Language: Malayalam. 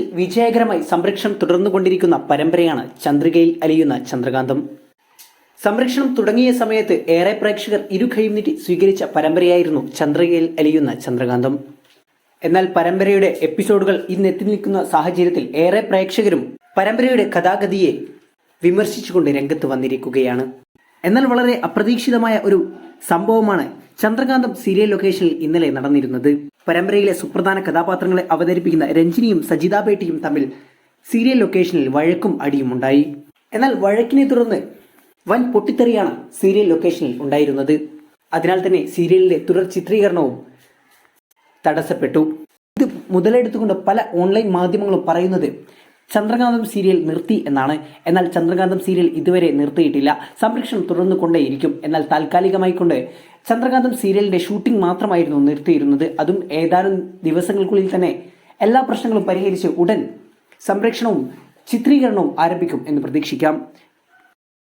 വിജയകരമായി സംരക്ഷണം തുടർന്നു കൊണ്ടിരിക്കുന്ന പരമ്പരയാണ് ചന്ദ്രികയിൽ അലിയുന്ന ചന്ദ്രകാന്തം. സംരക്ഷണം തുടങ്ങിയ സമയത്ത് ഏറെ പ്രേക്ഷകർ ഇരുകൈയും നീട്ടി സ്വീകരിച്ച പരമ്പരയായിരുന്നു ചന്ദ്രികയിൽ അലിയുന്ന ചന്ദ്രകാന്തം. എന്നാൽ പരമ്പരയുടെ എപ്പിസോഡുകൾ ഇന്നെത്തി നിൽക്കുന്ന സാഹചര്യത്തിൽ ഏറെ പ്രേക്ഷകരും പരമ്പരയുടെ കഥാഗതിയെ വിമർശിച്ചുകൊണ്ട് രംഗത്ത് വന്നിരിക്കുകയാണ്. എന്നാൽ വളരെ അപ്രതീക്ഷിതമായ ഒരു സംഭവമാണ് ചന്ദ്രകാന്തം സീരിയൽ ലൊക്കേഷനിൽ ഇന്നലെ നടന്നിരുന്നത്. പരമ്പരയിലെ സുപ്രധാന കഥാപാത്രങ്ങളെ അവതരിപ്പിക്കുന്ന രഞ്ജിനിയും സജിത തമ്മിൽ സീരിയൽ ലൊക്കേഷനിൽ വഴക്കും അടിയും ഉണ്ടായി. എന്നാൽ വഴക്കിനെ തുടർന്ന് വൻ പൊട്ടിത്തെറിയാണ് സീരിയൽ ലൊക്കേഷനിൽ ഉണ്ടായിരുന്നത്. അതിനാൽ തന്നെ സീരിയലിലെ തുടർ ചിത്രീകരണവും തടസ്സപ്പെട്ടു. ഇത് മുതലെടുത്തുകൊണ്ട് പല ഓൺലൈൻ മാധ്യമങ്ങളും പറയുന്നത് ചന്ദ്രകാന്തം സീരിയൽ നിർത്തി എന്നാണ്. എന്നാൽ ചന്ദ്രകാന്തം സീരിയൽ ഇതുവരെ നിർത്തിയിട്ടില്ല. സംരക്ഷണം തുടർന്നു കൊണ്ടേയിരിക്കും എന്നാൽ താൽക്കാലികമായി കൊണ്ട് ചന്ദ്രകാന്തം സീരിയലിന്റെ ഷൂട്ടിംഗ് മാത്രമായിരുന്നു നിർത്തിയിരുന്നത്. അതും ഏതാനും ദിവസങ്ങൾക്കുള്ളിൽ തന്നെ എല്ലാ പ്രശ്നങ്ങളും പരിഹരിച്ച് ഉടൻ സംരക്ഷണവും ചിത്രീകരണവും ആരംഭിക്കും എന്ന് പ്രതീക്ഷിക്കാം.